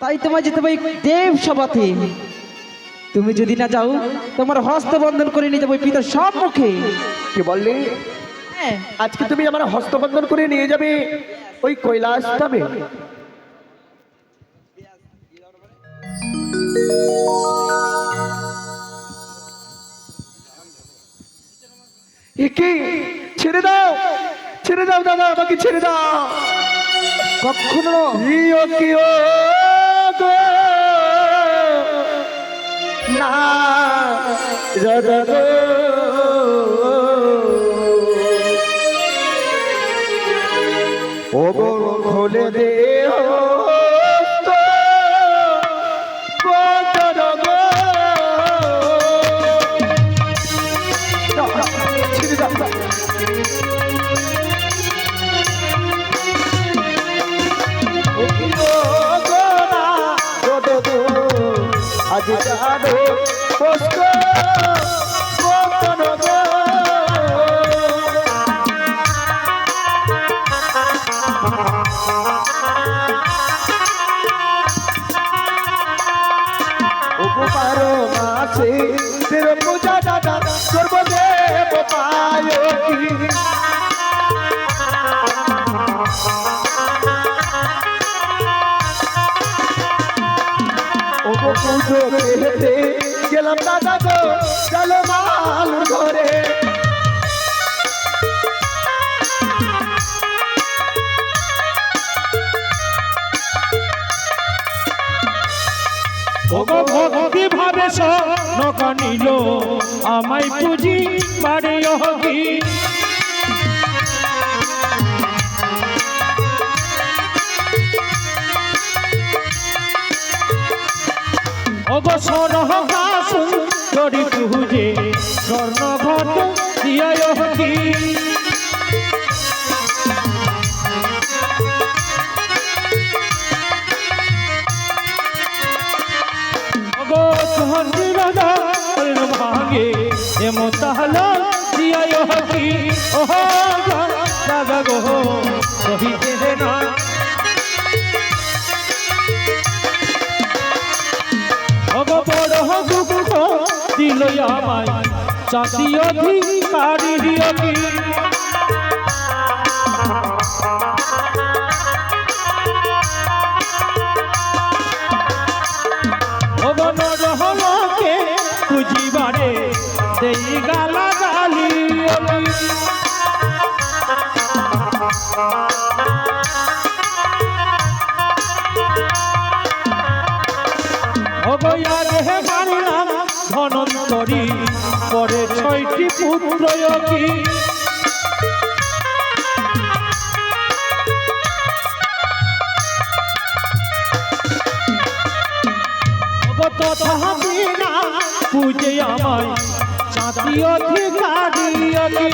তাই তোমায় যেতে হবে দেব সভাতে। তুমি যদি না যাও তোমার হস্ত বন্ধন করে নিয়ে যাব পিতার সম্মুখে কি বললি? হ্যাঁ। আজকে তুমি আমার হস্তবন্ধন করে নিয়ে যাবে ওই কৈলাস ধামে একে ছেড়ে দাও। ছেড়ে দাও দাদা আমাকে ছেড়ে দাও। কখনো না। গো ও খোলে দে। পুজো পেতে গেলাম দাদা গো চলো মাল ওগো ভক্তি ভাবে নিল আমায় পুজি পারে ওগো সরহকাশু করি পুজে স্বর্ণ ঘট দিয়া অহকি ওগো সহজি রাজা ভাঙে এম তাহলা দিয়া অহকি ওহ দাদা গো কহিতে না দিল আমায় চাষি অধিকারী অধি খুঁজিবারে দেই গালা গালি অলি অবয়া কি পূজে আমায় চাঁদি অধিকারী অতি।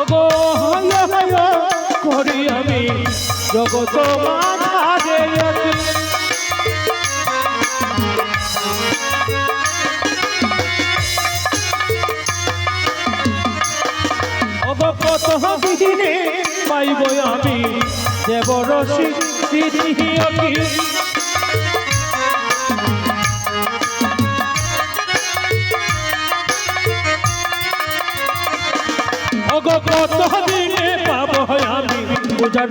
ওগো হায় হায় করি আমি জগত অগ কত দিনে পাইব আমি দেবরসি কত দিনে পাব আমি। পূজার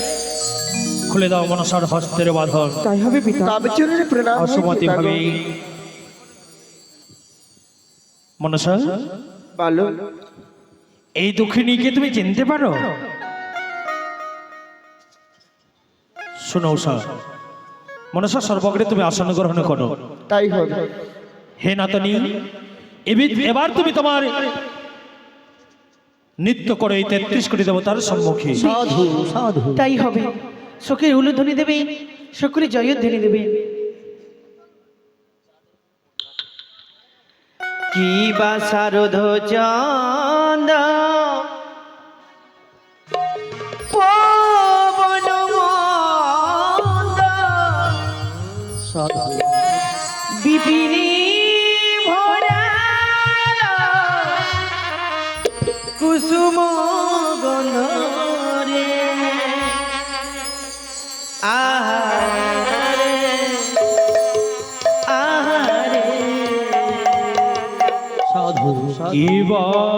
খুলে দাও মনসার হস্তের বাঁধন। তাই হবে পিতা। তবে চরণে প্রণাম অসুমতি। ভাবে মনসা? বলো এই দুঃখিনীকে তুমি চিনতে পারো? শোনো উষা মনসা সর্বগ্রে তুমি আসন গ্রহণ করো। তাই হবে। হে নাতনি এবি- এবার তুমি তোমার নৃত্য করে এই তেত্রিশ কোটি দেবতার সম্মুখে। সাধু সাধু। তাই হবে। শোকের উলুধ্বনি দেবে শকুরে জয়ধ্বনি দেবে। কি বা শারদ চন্দ বিপিনী সাধু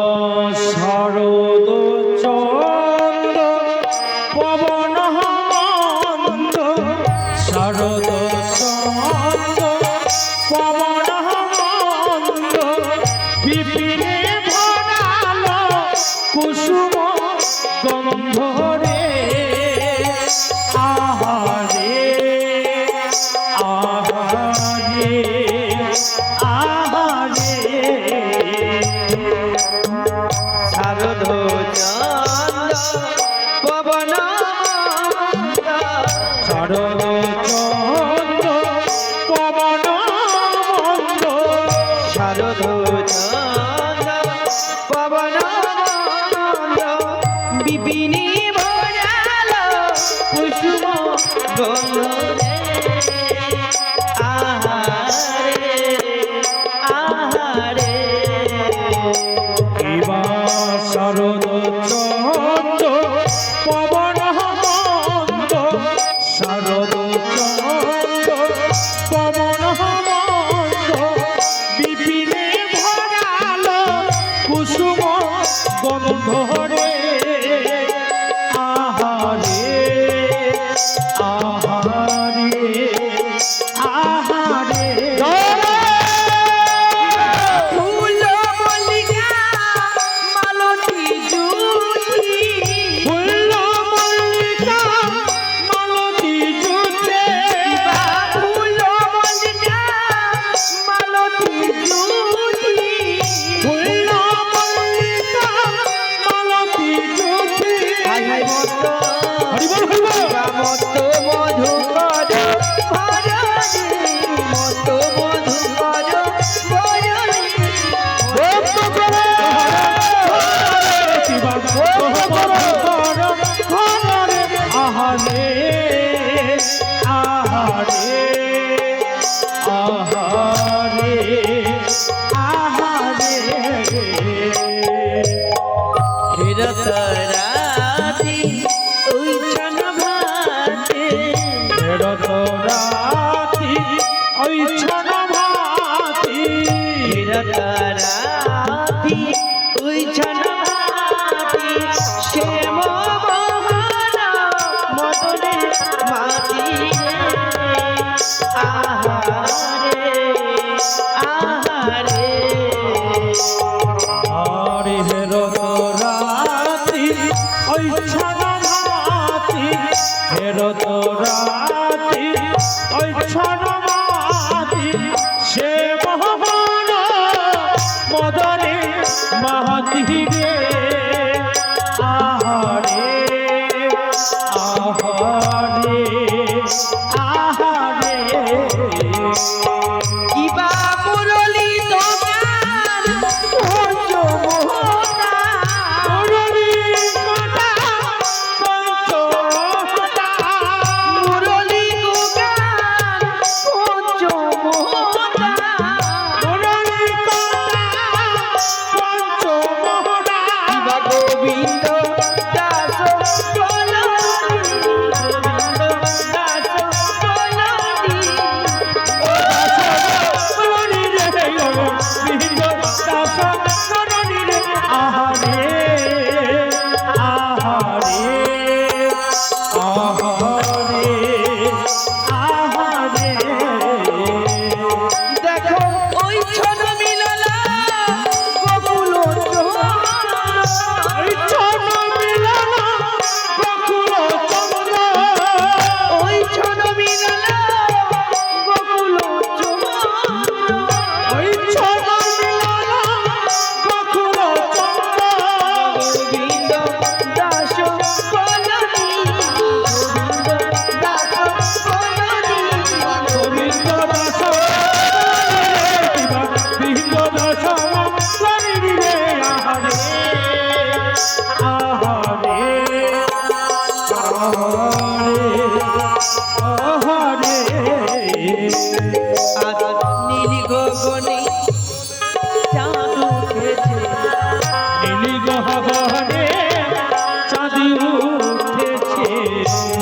মদনে মাতি আহারে আহারে।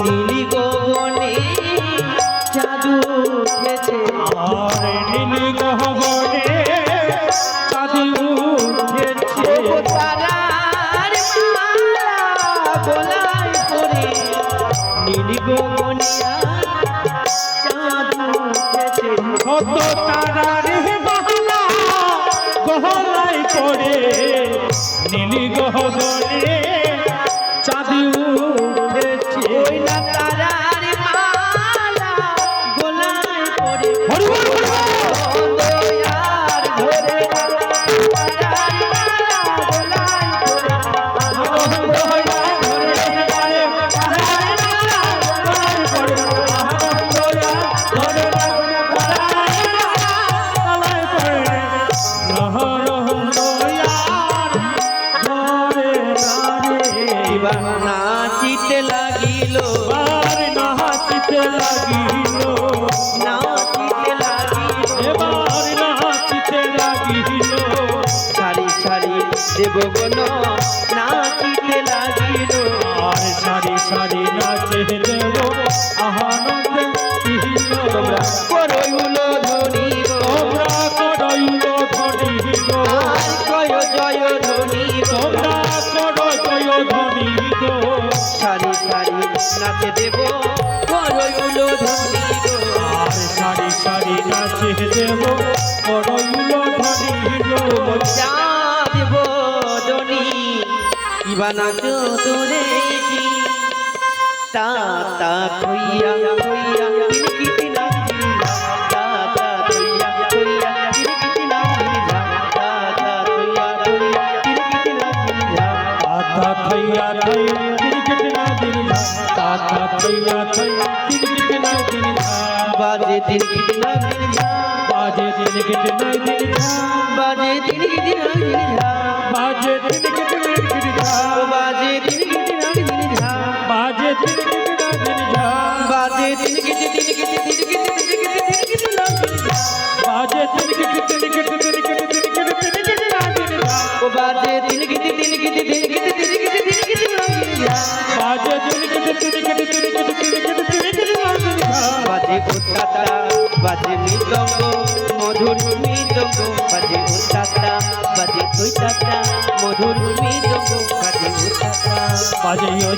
নীলি গগনে চাঁদ উঠেছে। আর নীলি গহনে চাঁদি উঠেছে। তারার মালা গলায় পরে নীলি গগনিয়া চাঁদ উঠেছে কত তারারে নীলি গহনে নাচে দেব। করইল ধনিব আর সারি সারি নাচে দেব। করইল ধনী গো। নাচ তোরে কি? তা তা কইয়া থইয়া আতা থইয়া থই ক্রিকেট না দিন বাজে কিরকিটি নাচিনি বাজে ক্রিকেট না দিন বাজে কিরকিটি নাচিনি বাজে ক্রিকেট না দিন বাজে কিরকিটি নাচিনি বাজে ক্রিকেট না দিন বাজে কিরকিটি কিরকিটি কিরকিটি কিরকিটি নাচিনি বাজে ক্রিকেট ক্রিকেট বাজে উত্তাতা বাজে মৃদঙ্গ মধুর মৃদঙ্গ বাজে উত্তাতা বাজে উত্তাতা মধুর মৃদঙ্গ বাজে উত্তাতা বাজে ওই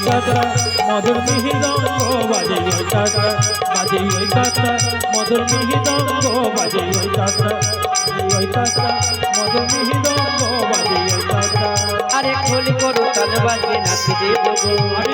মধুর মিহিদঙ্গ বাজে মধুর মধুর আরে খোল করো তাল বাজে নাচে দেব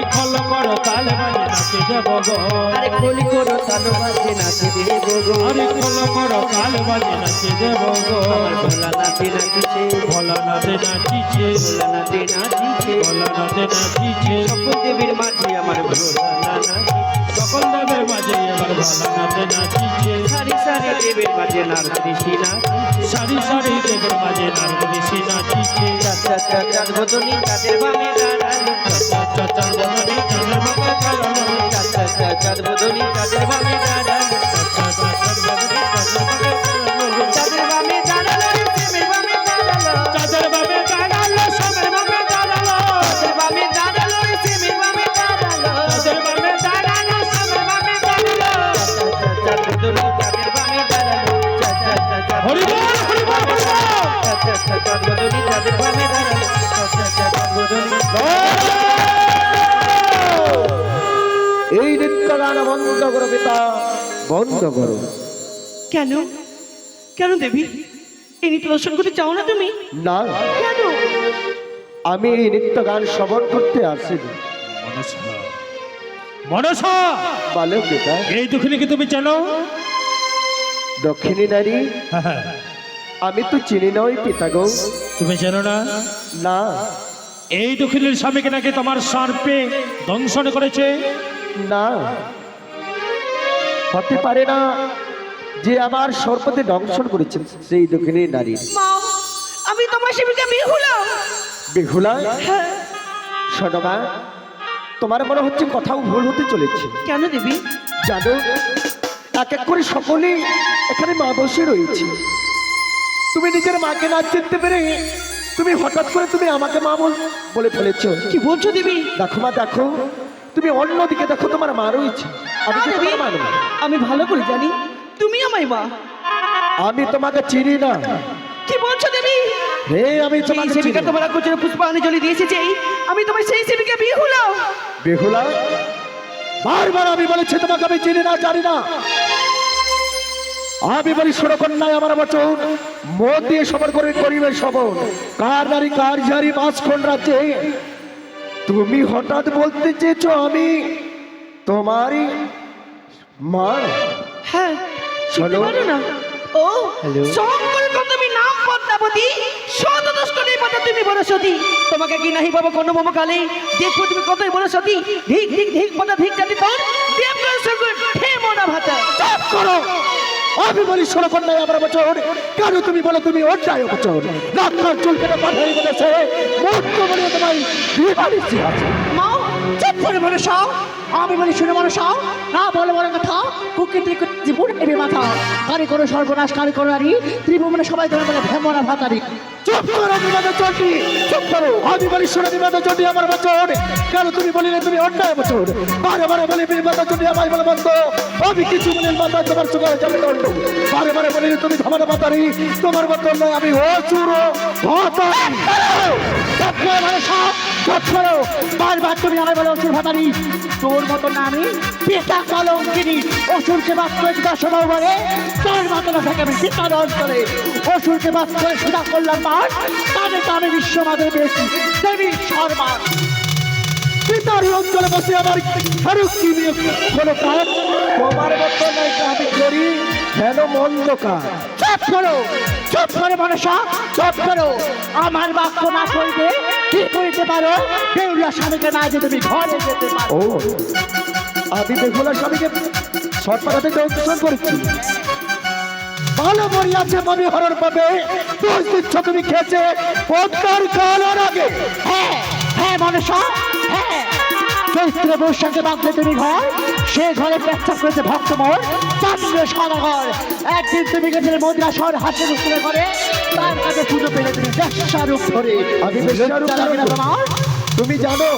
করো তাল বাজে নাচে দেব গো আরে খোল করো তাল বাজে নাচে দেব গো আরে খল করো তাল বাজে নাচে দেব গো আমার ভোলা নাচে নাচিছে ভোলা নাচে নাচিছে। নাচে নাচিছে ভোলা নাচে নাচিছে। সকল দেবীর মাঝে আমার ভোলা নাচিছে সকল দেবের মাঝে এবার ভোলা নাচে নাচিছে সারি সারি দেবের মাঝে নার সারি সারি দেবের নাচিছে বামে দাঁড়াল দাঁড়াল বামে দাঁড়াল বন্ধ করো পিতা। বন্ধ করো। কেন? কেন দেবী? এই নৃত্য দর্শন করতে চাও না তুমি? না। কেন? আমি এই নৃত্য গান শ্রবণ করতে আসিনি। মনসা। মনসা! বলো পিতা। এই দুঃখিনীকে তুমি চেনো? দক্ষিণী নারী? হ্যাঁ, আমি তো চিনি নই পিতা গো। তুমি চেনো না? না। এই দুঃখিনীর স্বামীকে নাকি তোমার সার্পে দংশন করেছে? না। হতে পারে না যে আমার সর্বতে দংশন করেছেন সেই দক্ষিণী নারী। আমি তোমার সেবিকা বিয়ে হলাম বেহুলা সদমা তোমার মনে হচ্ছে কথাও ভুল হতে চলেছে। কেন দেবী? জানো এক এক করে সকলেই এখানে মা বসে রয়েছে। তুমি নিজের মাকে না চিনতে পেরে তুমি হঠাৎ করে তুমি আমাকে মা বল- বলে ফেলেছ। কি বলছো দেবী? দেখো মা দেখো। তুমি অন্যদিকে দেখো তোমার মা রয়েছে। আমি কি তোমার মা নই? আমি ভালো করে জানি। তুমি আমায় মা। আমি তোমাকে চিনি না। কি বলছো দেবী? হে আমি তোমাকে চিনি সেবিকা না। তোমার গোচরে পুষ্পাঞ্জলি জলি দিয়ে এসেছে আমি তোমার সেই সেবিকা বিয়ে হলাম বেহুলা বারবার আমি বলেছি তোমাকে আমি চিনি না জানি না। আমি বলি সুরকন্যায় আমার বচন মন দিয়ে সবর করে করিবে সবর। কার নারী কার ঝারি মাঝখন রাজ্যে তুমি হঠাৎ বলতে চেয়েছো আমি তোমারই মা হ্যাঁ শুনতে? পারো না। ও? শঙ্কর তুমি নাম পদ্মাবতী। নেই পদ্মা তুমি বড় সতী। তোমাকে কি নাহি বাবা কোনো মম কালে? দেখো তুমি কতই বড় সতী। ধিক ধিক ধিক পদ্মা ধিক জাতি তোর দেবগণ সগুন হে মনা ভাতা। চুপ করো। আমি বলি সুরকন্যায় আমার বছর। কেন তুমি বলো, তুমি অন্যায় বচন রাত্রার চুল কেটে পাঠাই বলেছে মূর্খ বলে তোমার বাড়ি আছে। চুপ করে বলে সাও আমি বলি, শুনে বলে সাও না বলে বলে কথা। কুকি টিক জীবন এবে মাথা। কারি করো সর্বনাশ, কারি করো নারী ত্রিভুবনে সবাই ধরে বলে ভেমনা ভাতারি। চুপ করো বিবাদ চটি। চুপ করো। আমি বলি, শুনে বিবাদ চটি, আমার বচন। কেন তুমি বলিলে, তুমি অন্যায় বচন। বারে বারে বলি বিবাদ চটি আমার বলে বন্ধ। আমি কিছু বলি মাথা তোমার চোখে যাবে দণ্ড। বারে বারে বলি তুমি ধমার মাতারি তোমার বদল আমি অচুর ভাতারি। চুপ করো মানে সব করো বারবার তুমি আমায় বলে, অসুর ভাতারি, তোর মতো না আমি পিতা কলঙ্কিনী। অসুরকে বাদ করে পিতা স্বভাব বলে, তোর মতো না থাকে আমি রস করে। অসুরকে বাদ করে সুদা করলাম মার তাদের তো আমি বিশ্বমাদের পেয়েছি, দেবী শর্মা। পিতার অঞ্চলে বসে আমার ফারুক কি নিয়ে কোনো কাজ? তোমার নয় আমি করি হেন মন্দ কাজ। চুপ করো, চুপ করে মনসা, চুপ করো। আমার বাক্য না করবে করিতে পারো। বেউলা স্বামীকে না যে তুমি ঘরে যেতে পারো। আমি বেহুলা স্বামীকে সৎপাড়াতে দংশন করেছি। ভালো মরিয়াছে মনে হরর পাবে দোষ দিচ্ছ তুমি খেয়েছে পদ্মার কালার আগে। হ্যাঁ হ্যাঁ মনসা হ্যাঁ। চৈত্র বৈশাখে বাঁধলে তুমি ঘর সে ঘরে পেচ্ছাপ করেছে ভক্তমোর চন্দ্র সদাগর একদিন তুমি গেছিলে মদিরা শহর হাসির উপরে করে। তার কাছে পুজো পেলে তুমি বেশ্যারূপ ধরে। আমি বেশ্যারূপ লজ্জা লাগে না ধারণ তোমার তুমি জানো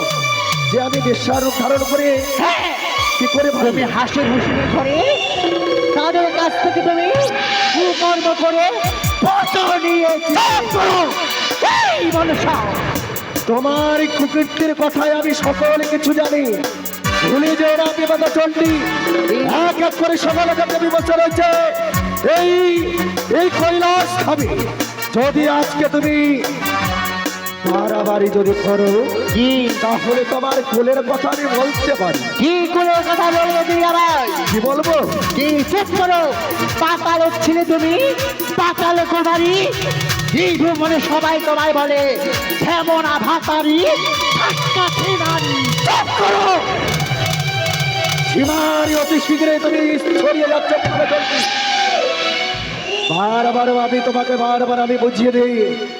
যে আমি বেশ্যারূপ ধারণ করে হ্যাঁ। কি করে তুমি হাসির হুসিনের ঘরে তাদের কাছ থেকে তুমি কুকর্ম করে। এই মনসা তোমার কুকীর্তির কথায় আমি সকল কিছু জানি। ভুলে যে না বিবাদ চণ্ডী এক এক করে সকল দেবী বসে রয়েছে এই এই কৈলাস খাবে। যদি আজকে তুমি বাড়াবাড়ি যদি করো কি? তাহলে তোমার কোলের কথা আমি বলতে পারি। কি করে কথা বলবে তুমি আবার কি বলব? কি? চুপ করো। পাতাল ছিলে তুমি পাতাল কুমারী। এই ভ্রমণে সবাই তোমায় বলে যেমন আভাতারি? নারী চুপ করো! সীমারি অতি শীঘ্রই তুমি ছড়িয়ে যাচ্ছ বারবার আমি তোমাকে বারবার আমি বুঝিয়ে দিই।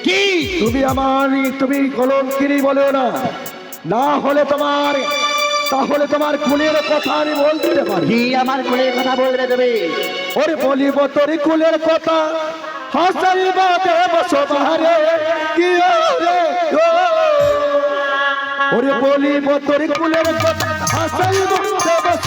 কি? তুমি আমার তুমি কলঙ্কিনী বলেও না। না হলে তোমার তাহলে তোমার কুলের কথা আমি বলতে পারি। আমার কোলের কথা বলবে তুমি? ওরে বলিব তোর কুলের কথা। হাসাইব দেব সবারে কি ও। ওরে বলিব তোর কুলের কথা। হাসাইব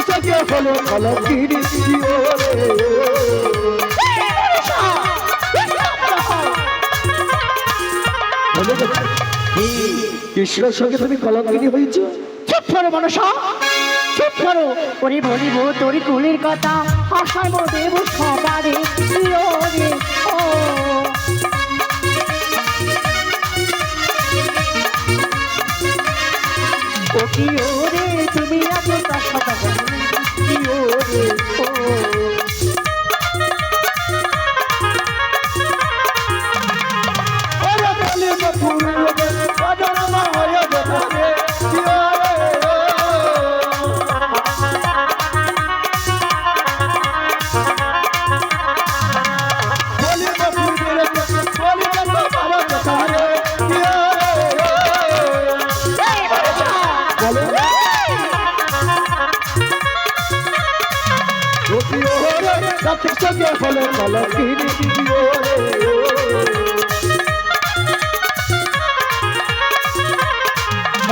চোখে হলো কলকিরি কি ওরে বলে তো, কৃষ্ণর সঙ্গে তুমি কলঙ্কিনী হয়েছ? চুপ করো মনসা চুপ করো। ওরে বলিব তোর কুলির কথা হাসাইব দেব সবারে ওরে তুমি আছো তার সদা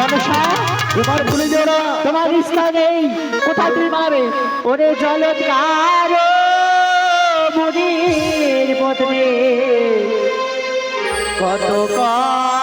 মনসা তোমার ইচ্ছা নেই কোথায় তুমি পালাবে ওরে জলৎকার কত কার